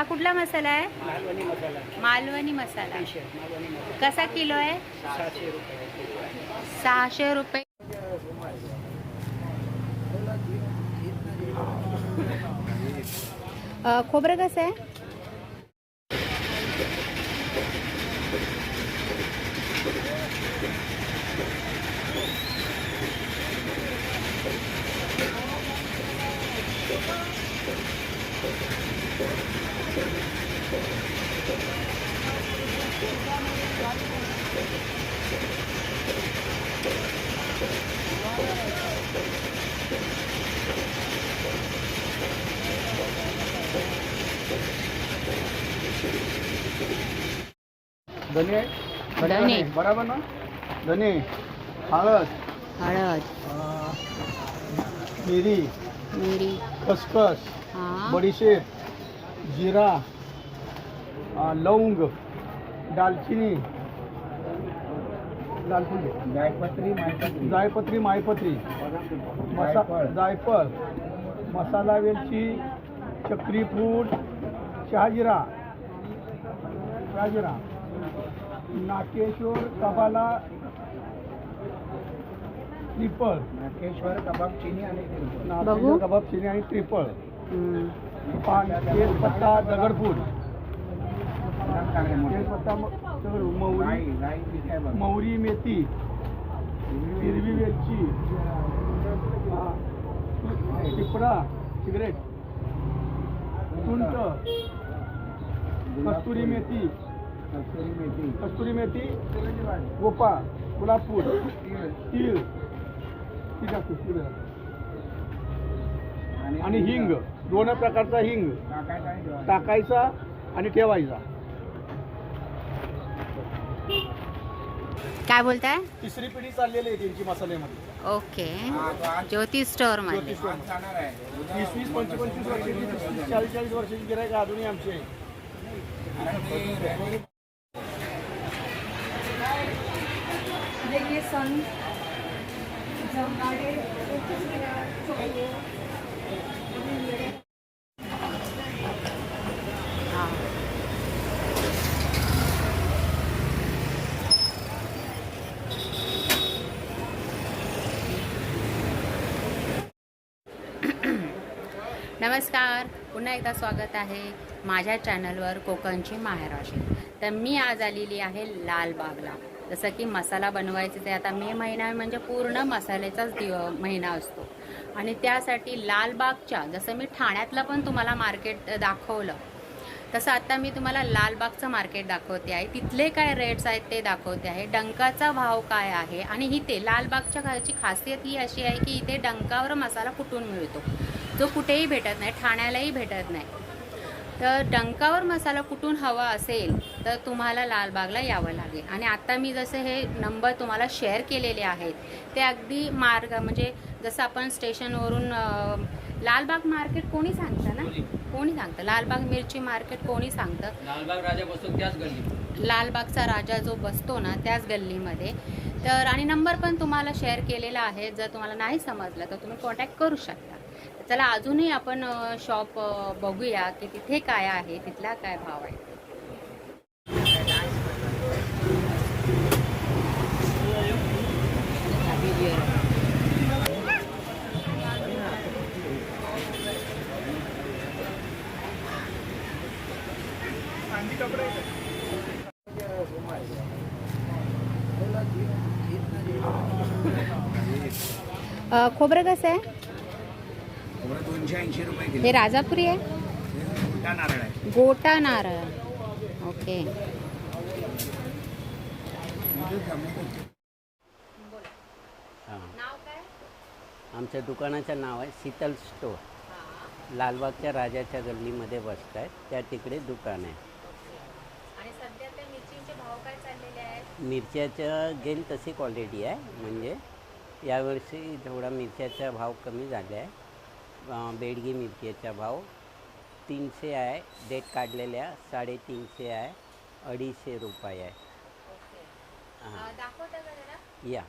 हा कुठला मसाला आहे? मालवणी मसाला. कसा किलो आहे? सहाशे रुपये. खोबरं कसं आहे? धने? धने. बरोबर ना? धने हळद हळद. अं, मिरी मिरी. खसखस हा. बडीशेप जिरा अं, लवंग दालचिनी दालचिनी जायपत्री मायपत्री. जायपत्री मायपत्री. मसा जायफळ. मसाला वेलची चक्री फूड शहाजिरा. शहाजिरा. नाकेश्वर कबाला ट्रिपल नाकेश्वर कबाब चिनी आणि तिरपळ. नाकेश्वर कबाब चिनी आणि ट्रिपल हम्म. पान तेजपत्ता मोठे. तेजपत्ता म- दगड- मोहरी राई राई ती काय बघ. मोहरी मेथी. हिरवी वेलची. हा, टिपरा सिगरेट. सुंठ. कस्तुरी मेथी. कस्तुरी मेथी. गोपा फूल तीळ. ती टाकतो. आणि हिंग. दोन प्रकारचा हिंग. टाकायचं आणि ठेवायचं. काय बोलताय? तिसरी पिढी चाललेली आहे त्यांची मसाल्यामध्ये. ओके. हा, ज्योती स्टोअरमध्ये वीस वीस पंचवीस पंचवीस वर्षाची चाळीस चाळीस वर्षाची गिरायक अजूनही आमची आहे. देखिए सन नमस्कार. पुन्हा एकदा स्वागत आहे माझ्या चॅनलवर कोकणची माहेराशी तर मी आज आलेली आहे लालबागला. जसं की मसाला बनवायचे ते आता मे महिना म्हणजे पूर्ण मसाल्याचाच दिव महिना असतो. आणि त्यासाठी लालबागच्या जसं मी ठाण्यातलं पण तुम्हाला मार्केट दाखवलं तसं आता मी तुम्हाला लालबागचं मार्केट दाखवते आहे. तिथले काय रेट्स आहेत ते दाखवते आहे. डंकाचा भाव काय आहे? आणि इथे लालबागच्या घरची खासियत ही अशी आहे की इथे डंकावर मसाला कुठून मिळतो? जो कुठेही भेटत नाही ठाण्यालाही भेटत नाही. तर डंकावर मसाला कुठून हवा असेल तर तुम्हाला लालबागला यावं लागेल. आणि आता मी जसे हे नंबर तुम्हाला शेअर केलेले आहेत ते अगदी मार्ग म्हणजे जसं आपण स्टेशनवरून लालबाग मार्केट कोणी सांगतं ना? कोणी? सांगतं? लालबाग मिरची मार्केट कोणी सांगतं? लालबाग राजा बसतो त्याच गल्ली लालबागचा राजा जो बसतो ना त्याच गल्लीमध्ये. तर आणि नंबर पण तुम्हाला शेअर केलेला आहे जर तुम्हाला नाही समजलं तर तुम्ही कॉन्टॅक्ट करू शकता. चला अजूनही आपण शॉप बघूया की तिथे काय आहे तिथला काय भाव आहे. खोबरं कसं आहे? ऐंशी रुपये किलो. हे राजापुरी आहे? हे मोठा नारळ आहे. गोटा नारळ. ओके. नाव काय आमच्या दुकानाचं नाव आहे शीतल स्टोर लालबागच्या राजाच्या गल्लीमध्ये बसत आहेत त्या तिकडे दुकान आहे. आणि सध्या त्या मिरचीचे भाव काय चाललेले आहेत? मिरच्याचं गेल तशी क्वालिटी आहे. म्हणजे यावर्षी थोडा मिरच्याचा भाव कमी झाला आहे बेडगी मिरच्याचा भाव तीनशे आहे. डेट काढलेल्या साडेतीनशे आहे. अडीचशे रुपये आहे. हां. दाखवता का जरा? या.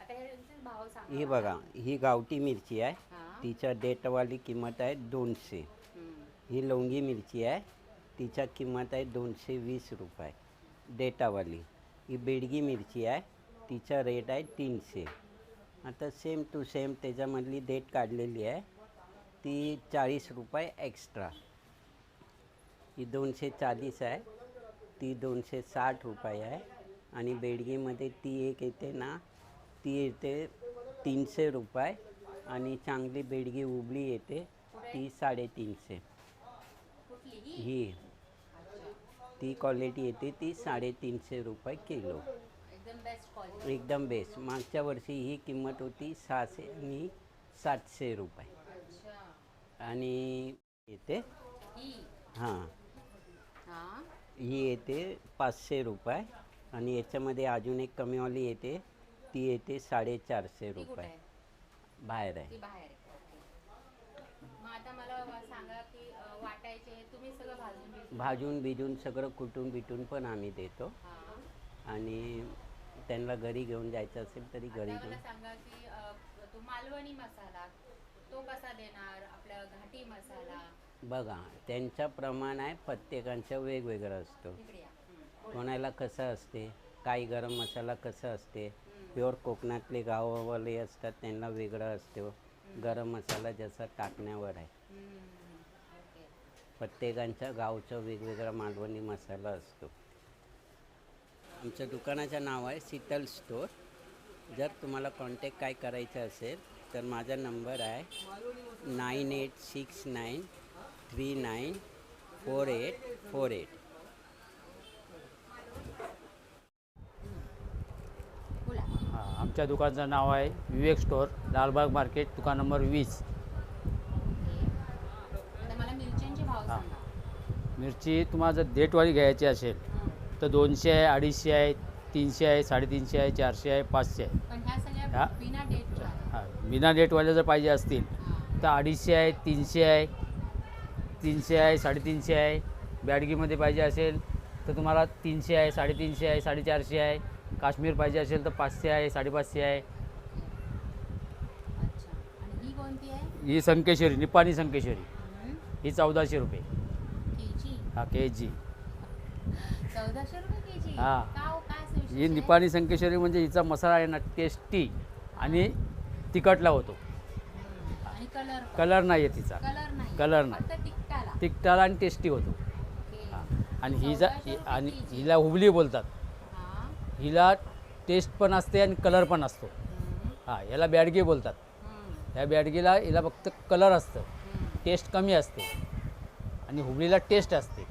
आता हे भाव सांगा ही बघा ही गावठी मिरची आहे. हां. तिच्या डेटवाली किंमत आहे दोनशे. हम्म. ही लवंगी मिरची आहे. तिच्या किंमत आहे दोनशे वीस रुपये. डेटावाली. ही बेडगी मिरची आहे. तिचा रेट आहे तीनशे. आता सेम टू सेम त्याच्यामधली डेट काढलेली आहे. ती चाळीस रुपये एक्स्ट्रा ही दोनशे चाळीस आहे. ती दोनशे साठ रुपये आहे. आणि बेडगीमध्ये ती एक येते ना ती येते तीनशे रुपये. आणि चांगली बेडगी उबली येते ती साडेतीनशे. ही. ती क्वालिटी येते ती साडेतीनशे रुपये किलो. एकदम बेस्ट क्वालिटी एकदम बेस्ट मागच्या वर्षी ही किंमत होती सहाशे आणि सातशे रुपये. अच्छा. आणि येते? ही? हां. हा. ही येते पाचशे रुपये आणि याच्यामध्ये अजून एक कमीवाली येते ती येते साडेचारशे ती कुठे रुपये. आहे? बाहेर आहे. ती बाहेर आहे. ओके. मग आता मला वा- सांगा की अ, वाटायचे तुम्ही सगळं भाजून बिजून- भाजून बिजून सगळं कुटून बिटून पण आम्ही देतो. हा. आणि त्यांना घरी घेऊन जायचं असेल तरी घरी आता घेऊन. सांगा की अ, तो मालवणी मसाला तो कसा देणार? आपला घाटी मसाला? बघा त्यांचं प्रमाण आहे प्रत्येकांचं वेगवेगळं असतं. तिकडे या. हम्म. कोणाला कसं असते काही गरम मसाला कसं असते प्युअर कोकणातले गावावाले असतात त्यांना वेगळं असतं. गरम मसाला जसा टाकण्यावर आहे. हम्म. ओके. प्रत्येकांच्या गावचं वेगवेगळा मालवणी मसाला असतो. आमच्या दुकानाचं नाव आहे शीतल स्टोर. जर तुम्हाला कॉन्टॅक्ट काय करायचं असेल तर माझा नंबर आहे nine eight six nine three nine four eight four eight. बोला. हा, आमच्या दुकानाचं नाव आहे विवेक स्टोअर लालबाग मार्केट दुकान नंबर वीस. हा. मिरची तुम्हाला जर देटवाली घ्यायची असेल. तर दोनशे आहे अडीचशे आहे तीनशे आहे साडेतीनशे आहे चारशे आहे पाचशे आहे. सगळ्या हा. हा बिना जर पाहिजे असतील. तर अडीचशे आहे तीनशे आहे तीनशे आहे साडेतीनशे आहे. बॅडगीमध्ये पाहिजे असेल तर तुम्हाला तीनशे आहे साडेतीनशे आहे साडेचारशे आहे. काश्मीर पाहिजे असेल तर पाचशे आहे साडेपाचशे आहे. ही संकेश्वरी निपाणी संकेश्वरी. हं. चौदाशे रुपये. हा के जी हा. हो? निपाणी संकेश्वरी म्हणजे हिचा मसाला आहे ना टेस्टी आणि तिखटला होतो कलर नाही आहे तिचा कलर नाही तिखटाला आणि टेस्टी होतो. हा. आणि रुपये आणि. हिला हुबली बोलतात हा. हिला टेस्ट पण असते आणि कलर पण असतो हं. याला बॅडगी बोलतात हं. ह्या बॅडगीला हिला फक्त कलर असतं. टेस्ट कमी असते आणि हुबलीला टेस्ट असते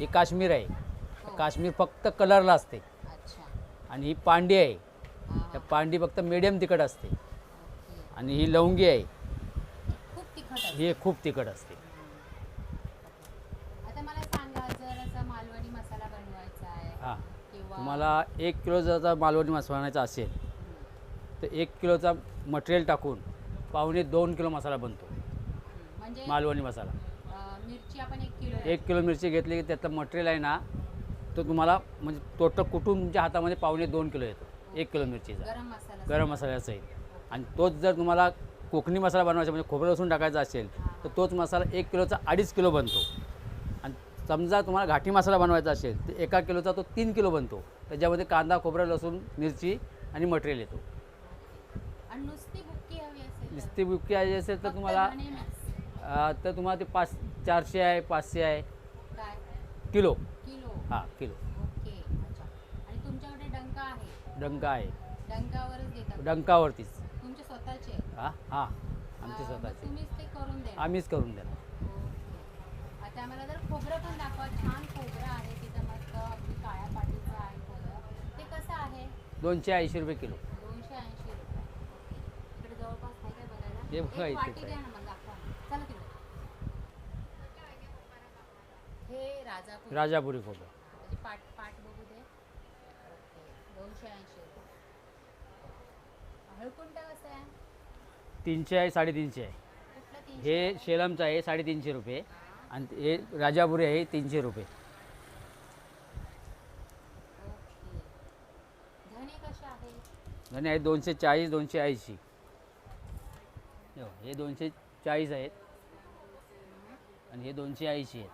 हं. काश्मीर आहे हो. काश्मीर फक्त कलरला असते आणि ही पांडी आहे. त्या पांडी फक्त मिडियम तिखट असते. आणि ही लवंगी आहे ही खूप तिखट असते हां तुम्हाला एक किलो जर मालवणी मसाला बनायचा असेल. तर एक किलोचा मटेरियल टाकून पावणे दोन किलो मसाला बनतो. म्हणजे मालवणी मसाला मिरची आपण एक एक किलो मिरची घेतली की त्यातलं मटेरियल आहे ना तो तुम्हाला म्हणजे टोटल कुटून तुमच्या हातामध्ये पावणे दोन किलो येतो एक किलो मिरचीचा. गरम मसाला गरम मसाल्याचा येईल आणि तोच जर तुम्हाला कोकणी मसाला बनवायचा म्हणजे खोबरं लसूण टाकायचा असेल तर तोच मसाला एक किलोचा अडीच किलो बनतो. आणि समजा तुम्हाला घाटी मसाला बनवायचा असेल तर एका किलोचा तो तीन किलो बनतो. त्याच्यामध्ये कांदा खोबरं लसूण मिरची आणि मटेरियल येतो. आणि नुसती बुक्की हवी असेल तर? नुसती बुक्की हवी असेल तर तुम्हाला तर तुम्हाला ते पाच चारशे आहे पाचशे आहे. काय किलो. किलो. हां किलो. ओके अच्छा. आणि तुमच्याकडे डंका आहे? डंका आहे. डंकावरच डंकावरतीच. तुमचे स्वतःचे? आहेत? हां. हां अं, आमचे मग स्वतःचे. तुम्हीच ते करून द्या. आम्हीच करून देणार. ओके. आता आम्हाला जर खोबरं पण दाखवा. छान खोबरं आहे. तिथं मस्त अगदी काळ्या पाटीचं आहे खोबरं. ते कसं आहे? दोनशे ऐंशी रुपये किलो. दोनशे ऐंशी रुपये. ओके. इकडे जवळपास आहे काय बघायला? बघा एक इथेच वाटी आहे. द्या ना मला दाखवा चला तिकडे हे राजापूर खोबरं त्याची पाट पाट बघू दे. ओके दोनशे ऐंशी. रुपये हळकुंटा कसं आहे? तीनशे आहे साडेतीनशे आहे. कुठलं तीनशे? हे शेलमचं आहे साडेतीनशे रुपये. आणि हे राजापुरी आहे तीनशे रुपये. ओके. धने कसे आहे? आणि आहे दोनशे चाळीस दोनशे ऐंशी. हे दोनशे चाळीस आहेत. आणि हे दोनशे ऐंशी आहेत.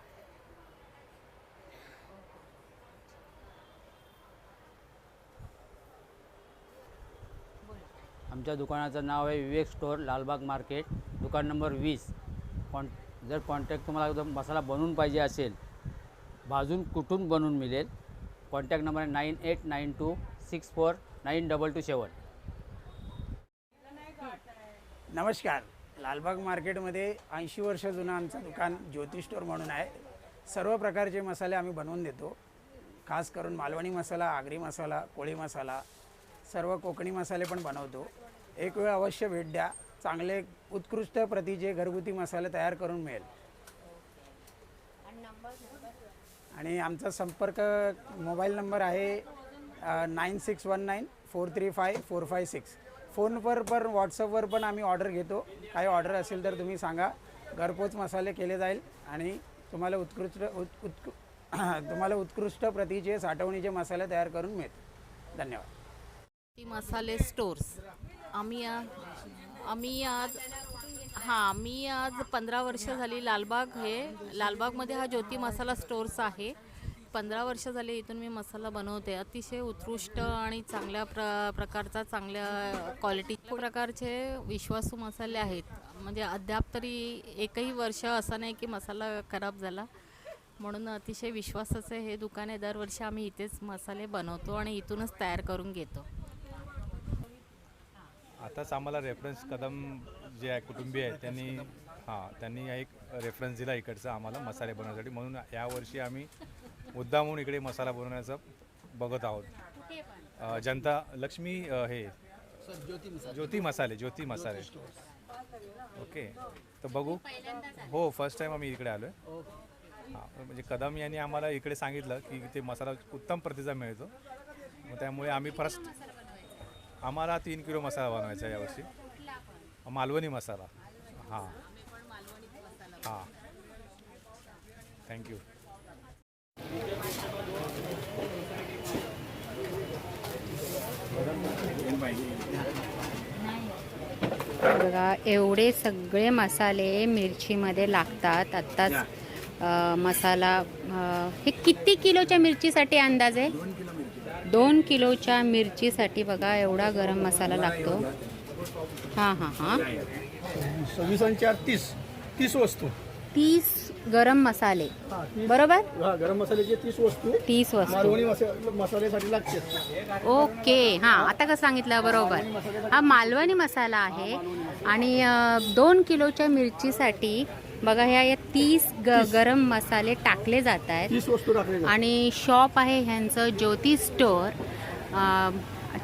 आमच्या दुकानाचं नाव आहे विवेक स्टोअर लालबाग मार्केट दुकान नंबर वीस. कॉन जर कॉन्टॅक्ट तुम्हाला एकदम मसाला बनवून पाहिजे असेल भाजून कुठून बनवून मिळेल कॉन्टॅक्ट नंबर आहे nine eight nine two six four nine double two seven. नमस्कार. लालबाग मार्केटमध्ये ऐंशी वर्ष जुनं आमचं दुकान ज्योती स्टोअर म्हणून आहे. सर्व प्रकारचे मसाले आम्ही बनवून देतो. खास करून मालवणी मसाला आगरी मसाला कोळी मसाला सर्व कोकणी मसाले पण बनवतो. एक वेळ अवश्य भेट द्या. चांगले उत्कृष्ट प्रतीचे घरगुती मसाले तयार करून मिळेल. आणि आमचा संपर्क मोबाईल नंबर आहे nine six one nine four three five four five six. फोनवर पण व्हॉट्सअपवर पण आम्ही ऑर्डर घेतो. काही ऑर्डर असेल तर तुम्ही सांगा. घरपोच मसाले केले जाईल आणि तुम्हाला उत्कृष्ट उत् उत्कृ तुम्हाला उत्कृष्ट प्रतीचे साठवणीचे मसाले तयार करून मिळतील. धन्यवाद. ती मसाले स्टोर्स. आम्ही आम्ही आज हां मी आज पंधरा वर्ष झाली लालबाग हे लालबागमध्ये हा ज्योती मसाला स्टोर्स आहे. पंधरा वर्ष झाली इथून मी मसाला बनवते. अतिशय उत्कृष्ट आणि चांगल्या प्र प्रकारचा चांगल्या क्वालिटी प्रकारचे विश्वासू मसाले आहेत. म्हणजे अद्याप तरी एकही वर्ष असं नाही की मसाला खराब झाला. म्हणून अतिशय विश्वासाचे हे दुकान आहे. दरवर्षी आम्ही इथेच मसाले बनवतो आणि इथूनच तयार करून घेतो. आताच आम्हाला रेफरन्स कदम जे आहे कुटुंबीय आहे त्यांनी हां त्यांनी एक रेफरन्स दिला इकडचा आम्हाला मसाले बनवण्यासाठी. म्हणून यावर्षी आम्ही मुद्दामून इकडे मसाला बनवण्याचं बघत आहोत. अ, जनता लक्ष्मी अ, हे ज्योती मसाले. ज्योती मसाले ओके तर बघू. हो फर्स्ट टाईम आम्ही इकडे आलो आहे हां म्हणजे कदम यांनी आम्हाला इकडे सांगितलं की इथे मसाला उत्तम प्रतीचा मिळतो. मग त्यामुळे आम्ही फर्स्ट आम्हाला तीन किलो मसाला बनवायचा आहे यावर्षी. मालवणी मसाला. हां. हां. थँक्यू बघा एवढे सगळे मसाले मिरचीमध्ये लागतात. आत्ताच मसाला हे किती किलोच्या मिरचीसाठी अंदाज आहे? दोन किलोच्या मिरचीसाठी बघा एवढा गरम मसाला लागतो. हां हां हां. सव्वीस आणि चार तीस तीस वस्तू. तीस गरम मसाले. बरोबर? हा गरम मसाल्याचे तीस वस्तू. तीस वस्तू. मालवणी मसा मसाल्यासाठी लागतात. ओके हां आता कसं सांगितलं? बरोबर. हा मालवणी मसाला आहे. आणि अ, दोन किलोच्या मिरचीसाठी बघा ह्या या तीस ग गरम मसाले टाकले जात आहेत. आणि शॉप आहे ह्यांचं ज्योती स्टोअर.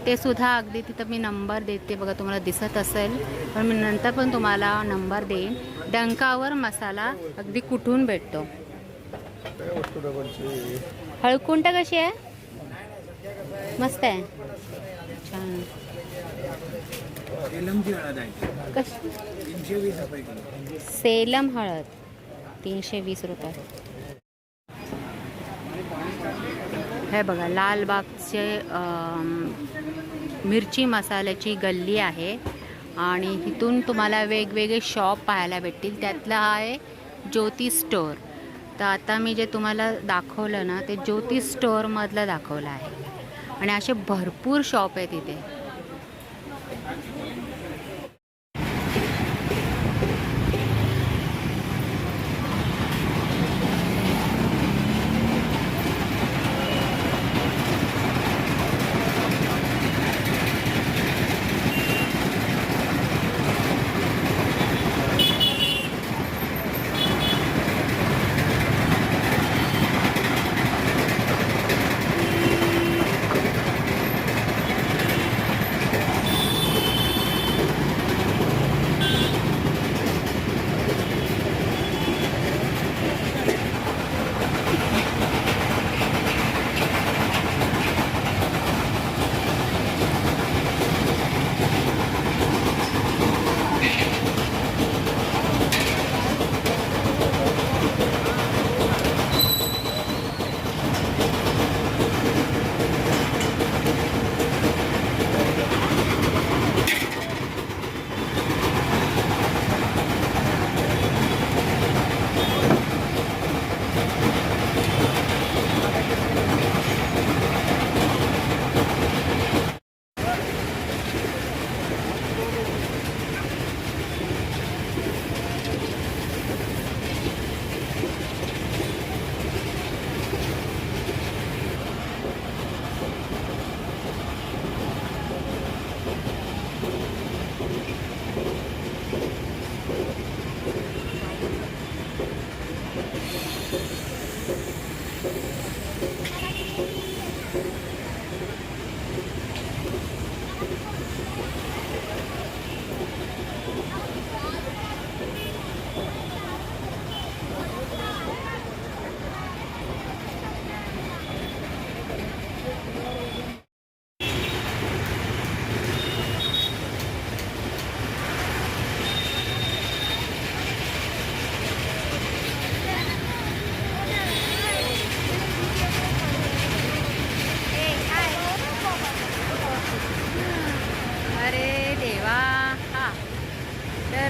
ते सुद्धा अगदी तिथं मी नंबर देते बघा तुम्हाला दिसत असेल. पण मी नंतर पण तुम्हाला नंबर देईन. डंकावर मसाला अगदी कुठून भेटतो? हळकुंड कशी आहे? मस्त आहे. छान. कशी? सेलम हळद तीनशे वीस रुपये. हे बघा लालबागचे मिरची मसाल्याची गल्ली आहे. आणि इथून तुम्हाला वेगवेगळे शॉप पाहायला भेटतील. त्यातलं हा आहे ज्योती स्टोअर. तर आता मी जे तुम्हाला दाखवलं ना ते ज्योती स्टोअरमधलं दाखवलं आहे. आणि असे भरपूर शॉप आहे तिथे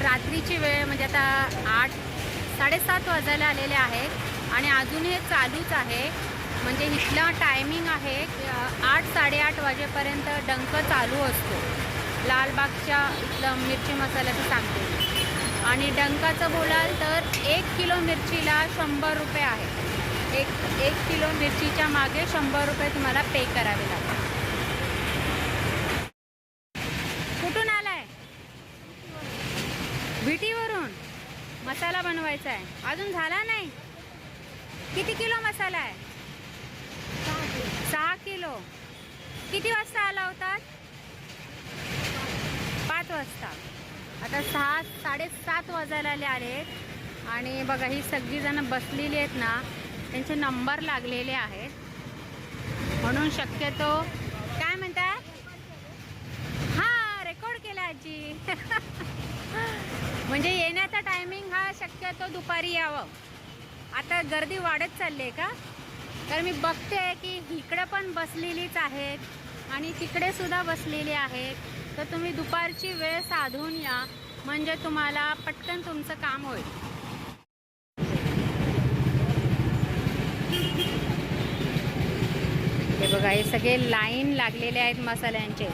रात्रीची वेळ म्हणजे आता आठ साडेसात वाजायला आलेले आहेत आणि अजून हे चालूच आहे. म्हणजे इथला टायमिंग आहे आठ साडेआठ वाजेपर्यंत डंक चालू असतो. लालबागच्या इथलं मिरची मसाल्याचं सांगते. आणि डंकाचं बोलाल तर एक किलो मिरचीला शंभर रुपये आहे. एक एक किलो मिरचीच्या मागे शंभर रुपये तुम्हाला पे करावे लागतात कुठून आलाय विटीवरून मसाला बनवायचा आहे. अजून झाला नाही? किती किलो मसाला आहे? सहा किलो. किती वाजता आला होतात पाच वाजता. आता सहा साडेसात वाजायला आले आहेत. आणि बघा ही सगळीजणं बसलेली आहेत ना त्यांचे नंबर लागलेले आहेत. म्हणून शक्यतो काय म्हणतात हा रेकॉर्ड केला आजी. म्हणजे येण्याचा टायमिंग हा शक्यतो दुपारी यावं. आता गर्दी वाढत चालली आहे का? तर मी बघते की इकडे पण बसलेलीच आहेत आणि तिकडे सुद्धा बसलेली आहेत. तर तुम्ही दुपारची वेळ साधून या. म्हणजे तुम्हाला पटकन तुमचं काम होईल. हे बघा हे सगळे लाईन लागलेले आहेत मसाल्यांचे.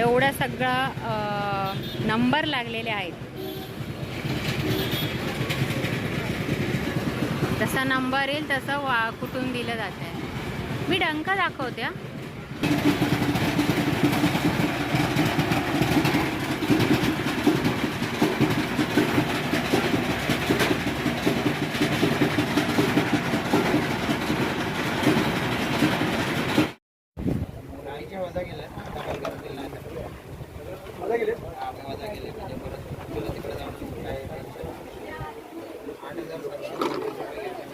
एवढं सगळं नंबर लागलेले आहेत. जसा नंबर येईल तसं वा कुठून दिलं जात आहे मी डंक दाखवते हा.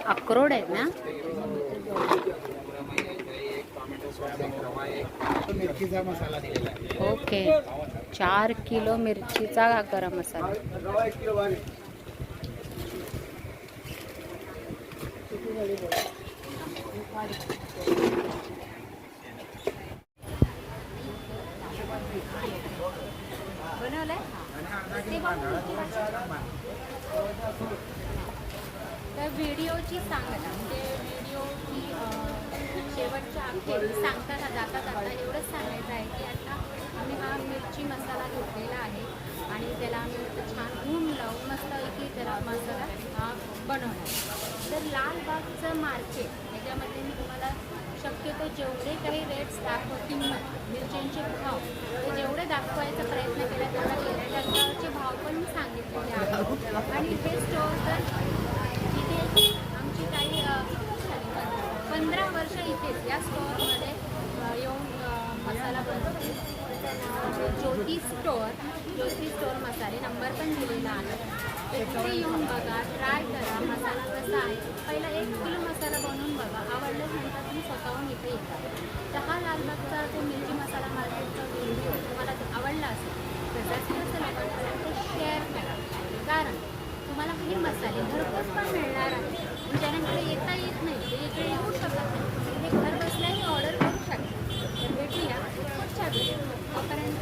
अक्रोड आहेत ना मिरचीचा मसाला दिलेला आहे. ओके. चार किलो मिरचीचा गरम मसाला. तर व्हिडिओची सांगता. म्हणजे व्हिडिओची शेवटच्या अखेर सांगताना जाता जाता एवढंच सांगायचं आहे की आता आम्ही हा मिरची मसाला घेतलेला आहे आणि त्याला आम्ही छान ऊन लावून मस्त की त्याला मसाला हा बनवला तर लालबागचं मार्केट याच्यामध्ये मी तुम्हाला शक्यतो जेवढे काही रेट्स दाखव किंमत मिरच्यांचे भाव ते जेवढे दाखवायचा प्रयत्न केला तेवढा केला भाव पण मी सांगितलेले आहे आणि हे स्टोअर तर पंधरा वर्ष इथेच या स्टोअरमध्ये येऊन मसाला बनवते. ज्योती स्टोअर ज्योती स्टोअर मसाले नंबर पण दिलेला आहे. तिथे येऊन बघा ट्राय करा मसाला कसा आहे. पहिला एक किलो मसाला बनवून बघा. आवडल्यास नंतर तुम्ही स्वतःहून इथे येतात चहा लालबागचा तो मिरची मसाला मार्केटचा व्हिडिओ तुम्हाला आवडला असेल तर जास्तीत शेअर करा. कारण तुम्हाला हे मसाले घरपोच पण मिळणार आहे ज्यांना येता येत नाही ते इकडे येऊ शकत नाही. ते घर बसल्याही ऑर्डर करू शकतात भेटूया. पुढच्या वेळेपर्यंत